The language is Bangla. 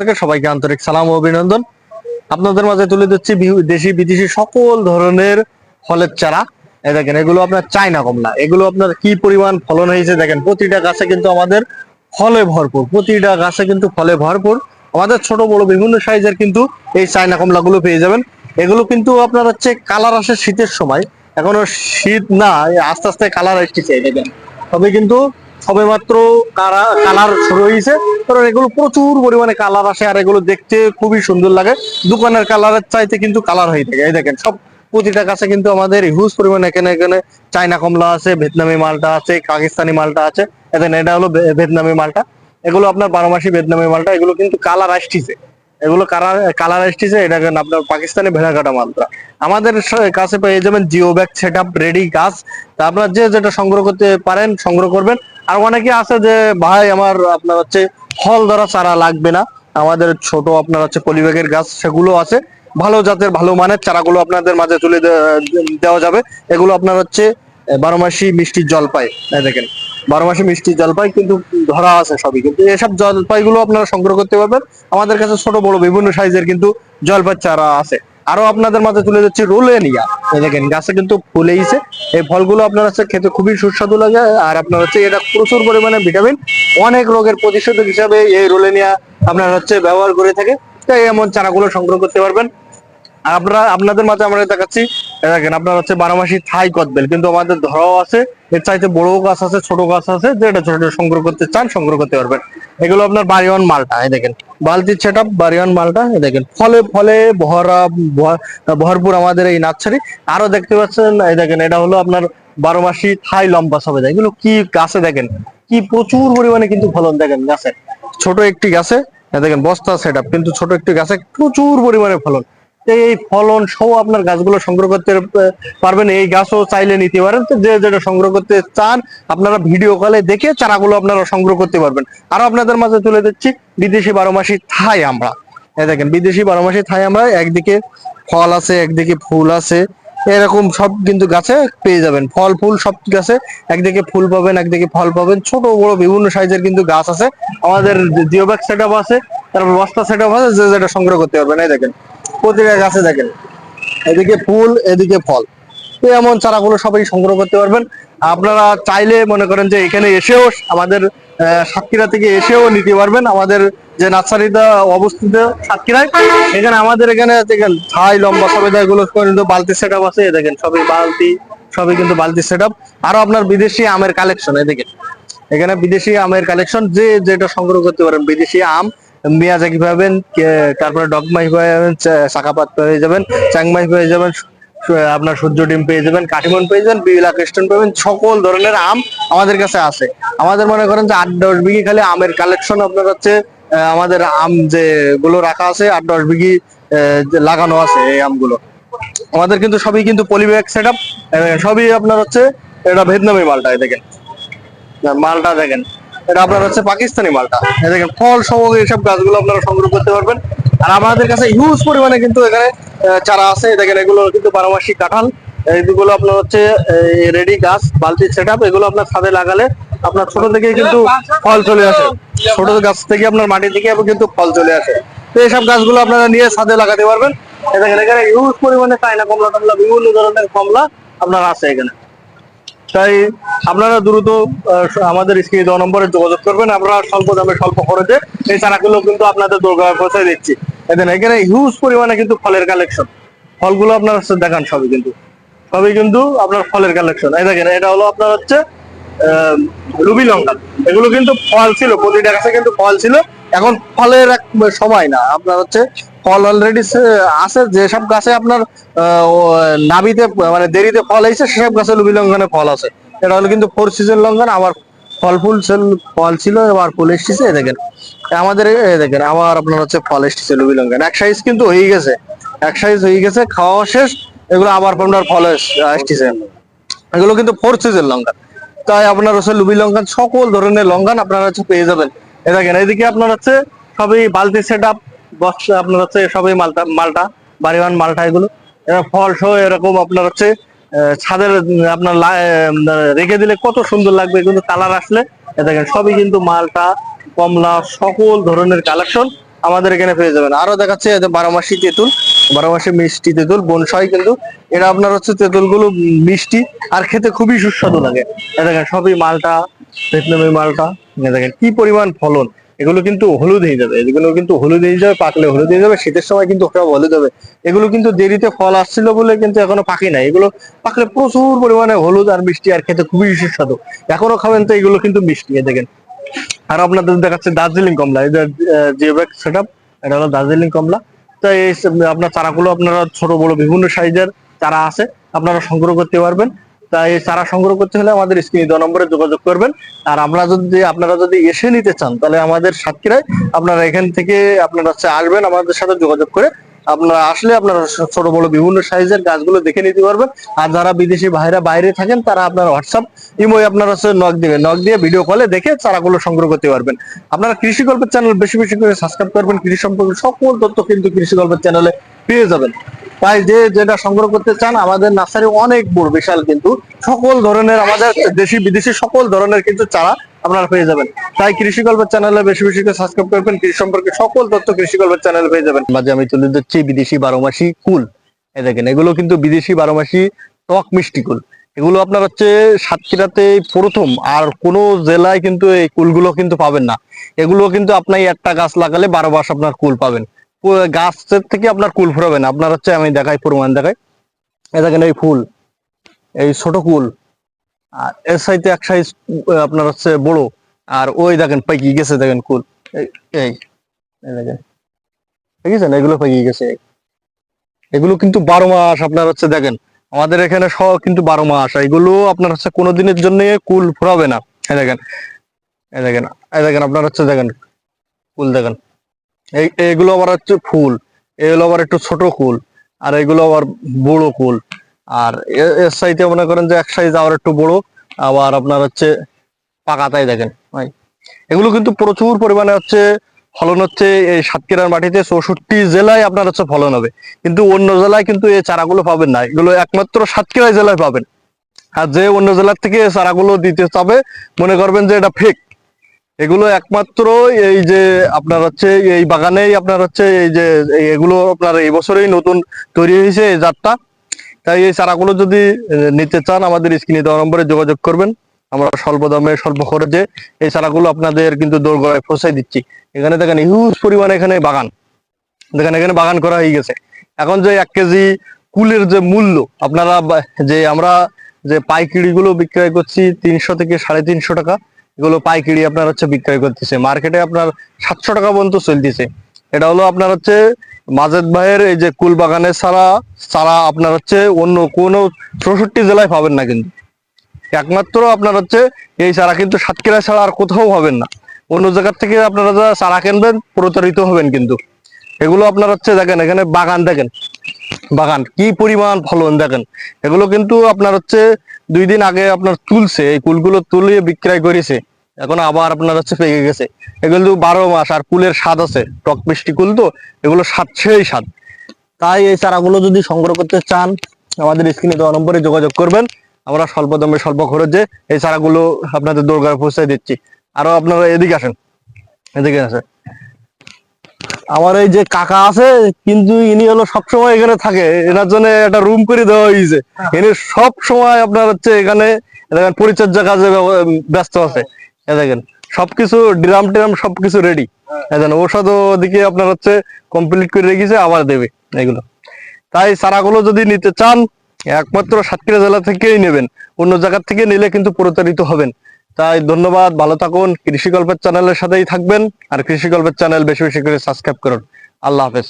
থেকে সবাইকে আন্তরিক সালাম অভিনন্দন। আপনাদের মাঝে তুলে দিচ্ছি দেশি, বিদেশি সকল ধরনের ফলের চারা। দেখেন, এগুলো আপনার চায়না কমলা। এগুলো আপনার কি পরিমাণ ফলন হয়েছে দেখেন, প্রতিটা গাছে কিন্তু আমাদের ফলে ভরপুর। প্রতিটা গাছে কিন্তু ফলে ভরপুর। আমাদের ছোট, বড় বিভিন্ন সাইজের কিন্তু এই চায়না কমলা গুলো পেয়ে যাবেন। এগুলো কিন্তু আপনার হচ্ছে কালার আসে শীতের সময়। এখনও শীত না আস্তে আস্তে কালার আসতেছে দেখেন। তবে কিন্তু সবে মাত্র কালার শুরু হয়েছে। কারণ এগুলো প্রচুর পরিমাণে কালার আসে আর এগুলো দেখতে খুবই সুন্দর লাগে। দোকানের কালারের চাইতে কিন্তু কালার হয়ে থাকে। এই দেখেন, সব প্রতিটা গাছে কিন্তু আমাদের হিউজ পরিমাণে এখানে এখানে চায়না কমলা আছে, ভিয়েতনামি মালটা আছে, পাকিস্তানি মালটা আছে। এখানে এটা হলো ভিয়েতনামি মালটা। এগুলো আপনার বারো মাসি ভিয়েতনামি মালটা, এগুলো কিন্তু কালার আসতেছে। এগুলো কালার কালার আসতেছে, এটা আপনার পাকিস্তানি ভেড়াকাটা মালটা। আমাদের কাছে পেয়ে যাবেন geo bag set up ready গাছ। তা আপনার যে যেটা সংগ্রহ করতে পারেন, সংগ্রহ করবেন। আর অনেকে আছে যে, ভাই, আমার আপনার হচ্ছে ফল ধরা চারা লাগবে না। আমাদের ছোট আপনার হচ্ছে পলিব্যাগের গাছ, সেগুলো আছে। ভালো জাতের, ভালো মানের চারাগুলো আপনাদের মাঝে তুলে দেওয়া যাবে। এগুলো আপনার হচ্ছে বারো মাসি মিষ্টি জলপাই। দেখেন, বারো মাসে মিষ্টি জলপাই কিন্তু ধরা আছে সবই। কিন্তু এসব জলপাইগুলো আপনারা সংগ্রহ করতে পারবেন। আমাদের কাছে ছোট বড় বিভিন্ন সাইজের কিন্তু জলপাই চারা আছে। আরও আপনাদের মাঝে তুলে যাচ্ছি রোলেনিয়া। এই দেখেন, গাছে কিন্তু ফুলেইছে এই ফলগুলো আপনার হচ্ছে খেতে খুবই সুস্বাদু লাগে, আর আপনার হচ্ছে এটা প্রচুর পরিমাণে ভিটামিন অনেক রোগের প্রতিষেধক হিসাবে এই রোলেনিয়া আপনার হচ্ছে ব্যবহার করে থাকে। তাই এমন চারাগুলো সংগ্রহ করতে পারবেন। আপনারা, আপনাদের মাঝে আমরা দেখাচ্ছি দেখেন, আপনার হচ্ছে বারোমাসি থাই কদবেল কিন্তু আমাদের ধরাও আছে, এর চাইতে বড় গাছ আছে, ছোট গাছ আছে যেটা ছোট ছোট সংগ্রহ করতে চান, সংগ্রহ করতে পারবেন। এগুলো আপনার বাড়িওয়ান মালটা, এই দেখেন বালতির সেট আপ বাড়িওয়ান মালটা, এই দেখেন, ফলে ফলে ভরা ভরপুর আমাদের এই নার্সারি। আরও দেখতে পাচ্ছেন, এই দেখেন, এটা হলো আপনার বারো মাসি থাই লম্বা সবে এগুলো কি গাছে দেখেন, কি প্রচুর পরিমাণে কিন্তু ফলন দেখেন গাছে। ছোট একটি গাছে দেখেন, বস্তা সেট আপ কিন্তু ছোট একটি গাছে প্রচুর পরিমাণে ফলন। এই ফলন সহ আপনার গাছগুলো সংগ্রহ করতে পারবেন। এই গাছও চাইলে নিতে পারেন। যে যেটা সংগ্রহ করতে চান, আপনারা ভিডিও কলে দেখে চারাগুলো আপনারা সংগ্রহ করতে পারবেন। আরও আপনাদের মাঝে তুলে দিচ্ছি বিদেশি বারো মাসি থাই আমরা। দেখেন, বিদেশি বারো মাসি থাই আমরা, একদিকে ফল আছে, একদিকে ফুল আছে। এরকম সব কিন্তু গাছে পেয়ে যাবেন। ফল ফুল সব গাছে একদিকে ফুল পাবেন, একদিকে ফল পাবেন। ছোট, বড়, বিভিন্ন সাইজের কিন্তু গাছ আছে। আমাদের জিওব্যাগ সেট আছে, তারপর বস্তা সেট আছে, যে যেটা সংগ্রহ করতে পারবেন। এই দেখেন প্রতিটা গাছে দেখেন। এদিকে ফুল, এদিকে ফল। তো এমন চারাগুলো সবাই সংগ্রহ করতে পারবেন। আপনারা চাইলে মনে করেন যে এখানে এসেও আমাদের সাতক্ষীরা থেকে এসেও নিতে পারবেন। আমাদের যে নার্সারিটা অবস্থিত সাতক্ষীরায় এখানে আমাদের এখানে দেখেন ছাই, লম্বা সবেদা এগুলো কিন্তু বালতি সেট আছে। দেখেন, সবই বালতি, সবই কিন্তু বালতি সেট আপ আরও আপনার বিদেশি আমের কালেকশন এদিকে এখানে বিদেশি আমের কালেকশন যে যেটা সংগ্রহ করতে পারেন, বিদেশি আম। মিয়াজাকি পাবেন তারপরে ডগমাই পাবেন চা- শাখাপাত পেয়ে যাবেন চাংমাই পেয়ে যাবেন আপনার সূর্য ডিম পেয়ে যাবেন কাটিমন পেয়ে যাবেন বিলা ক্রিস্টন পাবেন সকল ধরনের আম আমাদের কাছে আছে। আমাদের মনে করেন যে আট দশ বিঘি খালি আমের কালেকশন আপনার হচ্ছে আমাদের আম যে গুলো রাখা আছে, আট দশ বিঘি লাগানো আছে এই আমগুলো। আমাদের কিন্তু সবই কিন্তু পলিব্যাগ সেট আপ সবই আপনার হচ্ছে, এটা ভিয়েতনামি মালটা দেখেন। মালটা দেখেন। এটা আপনার হচ্ছে পাকিস্তানি মালটা। দেখেন, ফল সহ এইসব গাছগুলো আপনারা সংগ্রহ করতে পারবেন। আর আমাদের কাছে হিউজ পরিমাণে কিন্তু এখানে চারা আছে। দেখেন, এগুলো কিন্তু বারোমাসি কাঁঠাল। এইগুলো আপনার হচ্ছে রেডি গাছ বালতির সেট এগুলো আপনার ছাদে লাগালে আপনার ছোট থেকেই কিন্তু ফল চলে আসে। ছোট গাছ থেকে আপনার মাটি থেকে কিন্তু ফল চলে আসে। তো এইসব গাছগুলো আপনারা নিয়ে ছাদে লাগাতে পারবেন। এখানে হিউজ পরিমাণে চায়না কমলা টমলা বিভিন্ন ধরনের কমলা আপনার আছে এখানে। তাই আপনারা দ্রুত আমাদের স্ক্রিনে দেওয়া নম্বরে যোগাযোগ করবেন। আমরা স্বল্প দামে স্বল্প খরচে এই চারাগুলো কিন্তু আপনাদের দোরগা পৌঁছে দিচ্ছি। এখানে এখানে হিউজ পরিমাণে কিন্তু ফলের কালেকশন ফলগুলো আপনার দেখান সবই কিন্তু। সবই কিন্তু আপনার ফলের কালেকশন এই দেখেন, এটা হলো আপনার হচ্ছে রুবি লঙ্কা এগুলো কিন্তু ফল ছিল, প্রতিটা গাছে কিন্তু ফল ছিল। এখন ফলের এক সময় না, আপনার হচ্ছে ফল অলরেডি আছে, যেসব গাছে আপনার নাবিতে মানে দেরিতে ফল হয়েছে সেসব গাছে লুবি লঙ্ঘনে ফল আছে। এটা হলো কিন্তু ফোর সিজন লঙ্ঘন, আবার ফল ফুল ফল ছিল, এবার ফুল এসেছে দেখেন। আমাদের দেখেন, আবার আপনার হচ্ছে ফল এসেছে লুবি লঙ্ঘন এক সাইজ কিন্তু হয়ে গেছে, এক সাইজ হয়ে গেছে, খাওয়া শেষ, এগুলো আবার আপনার ফল আসতেছে এগুলো কিন্তু ফোর সিজন লঙ্কা তাই আপনার হচ্ছে লুবি লঙ্কান সকল ধরনের লঙ্কান আপনারা হচ্ছে পেয়ে যাবেন। এ দেখেন, এইদিকে আপনার হচ্ছে সবই বালতি সেট আপ আপনার হচ্ছে সবই মালটা মালটা বাড়িওয়ান মালটা এগুলো। ফল সহ এরকম আপনার হচ্ছে ছাদের, আপনার রেখে দিলে কত সুন্দর লাগবে, কিন্তু কালার আসলে দেখেন, সবই কিন্তু মালটা, কমলা, সকল ধরনের কালেকশন আমাদের এখানে পেয়ে যাবেন। আরও দেখাচ্ছে বারো মাসি তেঁতুল বারো মাসে মিষ্টি তেঁতুল, বনসাই কিন্তু এটা আপনার হচ্ছে তেঁতুলগুলো মিষ্টি, আর খেতে খুবই সুস্বাদু লাগে। দেখেন, সবই মালটা, ভিয়েতনামি মালটা। দেখেন কি পরিমাণ ফলন। এগুলো কিন্তু হলুদ হয়ে যাবে। এগুলো কিন্তু হলুদ হয়ে যাবে, পাকলে হলুদ হয়ে যাবে, শীতের সময় কিন্তু সব হলুদ হবে। এগুলো কিন্তু দেরিতে ফল আসছিল বলে কিন্তু এখনও পাকি নাই। এগুলো পাকলে প্রচুর পরিমাণে হলুদ আর মিষ্টি আর খেতে খুবই সুস্বাদু। এখনও খাবেন তো এগুলো কিন্তু মিষ্টি দেখেন। আর আপনাদের দেখাচ্ছে দার্জিলিং কমলা। এই যে জিওব্যাক সেট আপ এটা হলো দার্জিলিং কমলা। তো এই আপনার চারাগুলো আপনারা ছোট, বড়, বিভিন্ন সাইজের চারা আছে, আপনারা সংগ্রহ করতে পারবেন। তাই চারা সংগ্রহ করতে হলে আমাদের স্ক্রিনে দেওয়া নম্বরে যোগাযোগ করবেন। আর আমরা যদি, আপনারা যদি এসে নিতে চান, তাহলে আমাদের সাতক্ষীরায় আপনারা এখান থেকে আপনারা আসবেন আমাদের সাথে যোগাযোগ করে। আপনারা আসলে আপনারা ছোট, বড় বিভিন্ন সাইজের গাছগুলো দেখে নিতে পারবেন। আর যারা বিদেশি ভাইরা বাইরে থাকেন, তারা আপনার হোয়াটসঅ্যাপ ইমোয় আপনারা হচ্ছে নক দিবেন। নক দিয়ে ভিডিও কলে দেখে চারাগুলো সংগ্রহ করতে পারবেন। আপনারা কৃষি গল্পের চ্যানেল বেশি বেশি করে সাবস্ক্রাইব করবেন। কৃষি সম্পর্কে সকল তথ্য কিন্তু কৃষি গল্পের চ্যানেলে পেয়ে যাবেন। তাই যে যেটা সংগ্রহ করতে চান, আমাদের নার্সারি অনেক বড়, বিশাল কিন্তু। সকল ধরনের আমাদের দেশি, বিদেশি সকল ধরনের কিন্তু চারা আপনারা পেয়ে যাবেন। তাই কৃষি গল্পের চ্যানেলে বেশি বেশি করে সাবস্ক্রাইব করবেন। কৃষি সম্পর্কে সকল তথ্য কৃষি গল্পের চ্যানেলে পেয়ে যাবেন। মাঝে আমি তুলে দিচ্ছি বিদেশি বারো মাসি কুল। এই দেখেন, এগুলো কিন্তু বিদেশি বারো মাসি টক মিষ্টি কুল। এগুলো আপনার হচ্ছে সাতক্ষীরাতে প্রথম, আর কোনো জেলায় কিন্তু এই কুলগুলো কিন্তু পাবেন না। এগুলো কিন্তু আপনার একটা গাছ লাগালে বারো মাস আপনার কুল পাবেন। গাছের থেকে আপনার কুল ফুরাবে না। আপনার হচ্ছে, আমি দেখাই, পরিমাণ দেখাই। এ দেখেন এই ফুল, এই ছোট কুল। আর এর সাইতে এক সাইজ আপনার হচ্ছে বড়। আর ওই দেখেন, পাইকি গেছে দেখেন কুল। এই দেখেন। দেখেছেন? এগুলো পাইকি গেছে। এগুলো কিন্তু বারো মাস আপনার হচ্ছে দেখেন, আমাদের এখানে সব কিন্তু বারো মাস। এগুলো আপনার হচ্ছে কোনো দিনের জন্য কুল ফুরাবে না। এই দেখেন এই দেখেন এই দেখেন, আপনার হচ্ছে দেখেন, কুল দেখেন। এই, এইগুলো আবার হচ্ছে ফুল। এগুলো আবার একটু ছোট কুল, আর এগুলো আবার বড় কুল। আর এর সাইডে মনে করেন যে এক সাইজ আবার একটু বড়, আবার আপনার হচ্ছে পাকাতাই দেখেন ভাই। এগুলো কিন্তু প্রচুর পরিমাণে হচ্ছে ফলন হচ্ছে এই সাতক্ষীরার মাটিতে, চৌষট্টি জেলায় আপনার হচ্ছে ফলন হবে। কিন্তু অন্য জেলায় কিন্তু এই চারাগুলো পাবেন না। এগুলো একমাত্র সাতক্ষীরা জেলায় পাবেন। আর যে অন্য জেলার থেকে চারাগুলো দিতে চাবে, মনে করবেন যে এটা ফেক এগুলো একমাত্র এই যে আপনার হচ্ছে এই বাগানেই আপনার হচ্ছে এই যে এগুলো আপনার এই বছরেই নতুন তৈরি হয়েছে এই জাতটা। তাই এই চারাগুলো যদি নিতে চান আমাদের স্ক্রিনে দেওয়া নম্বরে যোগাযোগ করবেন। আমরা স্বল্প দামে, স্বল্প খরচে এই চারাগুলো আপনাদের কিন্তু দোরগড়ায় পৌঁছাই দিচ্ছি। এখানে দেখেন হিউজ পরিমাণে এখানে বাগান। দেখেন এখানে বাগান করা হয়ে গেছে। এখন যে এক কেজি কুলের যে মূল্য, আপনারা যে আমরা যে পাইকিরি গুলো বিক্রয় করছি তিনশো থেকে সাড়ে তিনশো টাকা এগুলো পাইকিরি আপনার হচ্ছে বিক্রয় করতেছে। মার্কেটে আপনার সাতশো টাকা পর্যন্ত চলতেছে। এটা হলো আপনার হচ্ছে মাজেদ ভাইয়ের এই যে কুল বাগানের ছাড়া ছাড়া আপনার হচ্ছে অন্য কোনো চৌষট্টি জেলায় পাবেন না কিন্তু। একমাত্র আপনার হচ্ছে এই চারা কিন্তু সাতক্ষীরা ছাড়া আর কোথাও পাবেন না। অন্য জায়গার থেকে আপনারা যা চারা কিনবেন, প্রতারিত হবেন কিন্তু। এগুলো আপনার হচ্ছে দেখেন, এখানে বাগান দেখেন। বাগান কি পরিমাণ ফলন দেখেন। এগুলো কিন্তু আপনার হচ্ছে দুই দিন আগে আপনার তুলছে, এই কুলগুলো তুলিয়ে বিক্রয় করেছে। এখন আবার আপনার হচ্ছে পেকে গেছে। এগুলো বারো মাস, আর কুলের স্বাদ আছে। টক মিষ্টি কুল তো, এগুলো স্বাদ, সেই স্বাদ। তাই এই চারাগুলো যদি সংগ্রহ করতে চান, আমাদের স্ক্রিনে দেওয়া নম্বরে যোগাযোগ করবেন। আমরা স্বল্প দামে, স্বল্প খরচে এই চারাগুলো আপনাদের দরকার পৌঁছে দিচ্ছি। আরও আপনারা এদিকে আসেন। এদিকে আসেন। আমার এই যে কাকা আছে কিন্তু ইনি হলো সবসময় এখানে থাকে। এনার জন্য একটা রুম করে দেওয়া হয়েছে। ইনি সব সময় আপনার হচ্ছে এখানে দেখেন পরিচর্যা কাজে ব্যস্ত আছে। এ দেখেন সবকিছু ড্রাম ট্রাম সবকিছু রেডি দেখেন ঔষধ ওদিকে আপনার হচ্ছে কমপ্লিট করে রেখেছে আবার দেবে এগুলো। তাই চারাগুলো যদি নিতে চান একমাত্র সাতক্ষীরা জেলা থেকেই নেবেন। অন্য জায়গার থেকে নিলে কিন্তু প্রতারিত হবেন। তাই ধন্যবাদ, ভালো থাকুন কৃষি গল্পের চ্যানেলের সাথেই থাকবেন, আর কৃষি গল্পের চ্যানেল বেশি বেশি করে সাবস্ক্রাইব করুন। আল্লাহ হাফেজ।